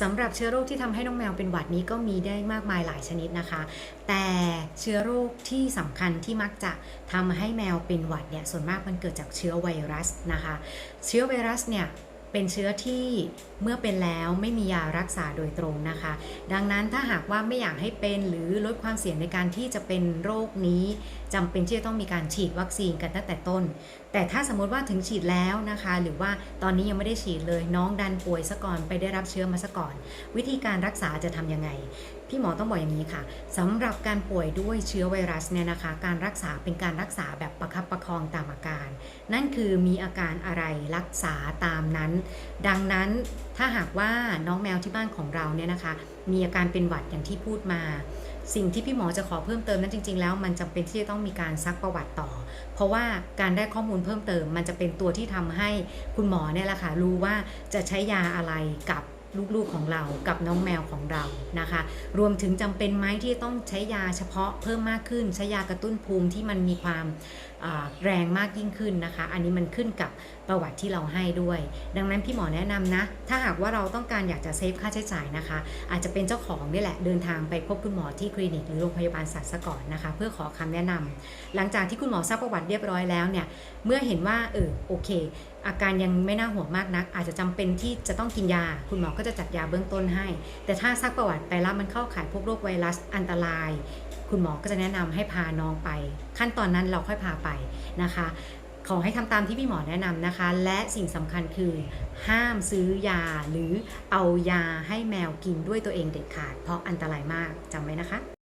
สำหรับเชื้อโรคที่ทำให้น้องแมวเป็นหวัดนี้ก็มีได้มากมายหลายชนิดนะคะ แต่เชื้อโรคที่สำคัญที่มักจะทำให้แมวเป็นหวัดเนี่ยส่วนมากมันเกิดจากเชื้อไวรัสนะคะ เชื้อไวรัสเนี่ย เป็นเชื้อที่เมื่อเป็นแล้วไม่มียารักษาโดยตรงนะคะ ดังนั้นถ้าหากว่าไม่อยากให้เป็นหรือลดความเสี่ยงในการที่จะเป็นโรคนี้จำเป็นที่จะต้องมีการฉีดวัคซีนกันตั้งแต่ต้น แต่ถ้าสมมติว่าถึงฉีดแล้วนะคะ หรือว่าตอนนี้ยังไม่ได้ฉีดเลยน้องดันป่วยซะก่อนไปได้รับเชื้อมาซะก่อน วิธีการรักษาจะทำยังไงพี่หมอต้องบอกอย่างนี้ค่ะสำหรับการป่วยด้วยเชื้อไวรัสเนี่ยนะคะ การรักษาเป็นการรักษาแบบประคับประคองตามอาการ นั่นคือมีอาการอะไรรักษาตามนั้น ดังนั้นถ้าหากว่าน้องแมวที่บ้านของเราเนี่ยนะคะ มีอาการเป็นหวัดอย่างที่พูดมา สิ่งที่พี่หมอจะขอเพิ่มเติมนั้นจริง ๆ แล้วมันจำเป็นที่จะต้องมีการซักประวัติต่อ เพราะว่าการได้ข้อมูลเพิ่มเติม มันจะเป็นตัวที่ทำให้คุณหมอเนี่ยแหละค่ะรู้ว่าจะใช้ยาอะไรกับ ลูกๆของเรากับน้องแมวของเรานะคะ รวมถึงจำเป็นไหมที่ต้องใช้ยาเฉพาะเพิ่มมากขึ้น ใช้ยากระตุ้นภูมิที่มันมีความแรงมากยิ่งขึ้นนะคะ อันนี้มันขึ้นกับประวัติที่เราให้ด้วย ดังนั้นพี่หมอแนะนำนะ ถ้าหากว่าเราต้องการอยากจะเซฟค่าใช้จ่ายนะคะ อาจจะเป็นเจ้าของนี่แหละเดินทางไปพบคุณหมอที่คลินิกหรือโรงพยาบาลสัตว์ซะก่อนนะคะ เพื่อขอคำแนะนำหลังจากที่คุณหมอซักประวัติเรียบร้อยแล้วเนี่ยเมื่อเห็นว่าเออโอเค อาการยังไม่น่าห่วงมากนัก อาจจะจำเป็นที่จะต้องกินยา คุณหมอก็จะจัดยาเบื้องต้นให้ แต่ถ้าซักประวัติไปแล้วมันเข้าข่ายพวกโรคไวรัสอันตราย คุณหมอก็จะแนะนำให้พาน้องไป ขั้นตอนนั้นเราค่อยพาไปนะคะขอให้ทำตามที่พี่หมอแนะนำนะคะ และสิ่งสำคัญคือ ห้ามซื้อยาหรือเอายาให้แมวกินด้วยตัวเองเด็ดขาด เพราะอันตรายมากจำไว้นะคะ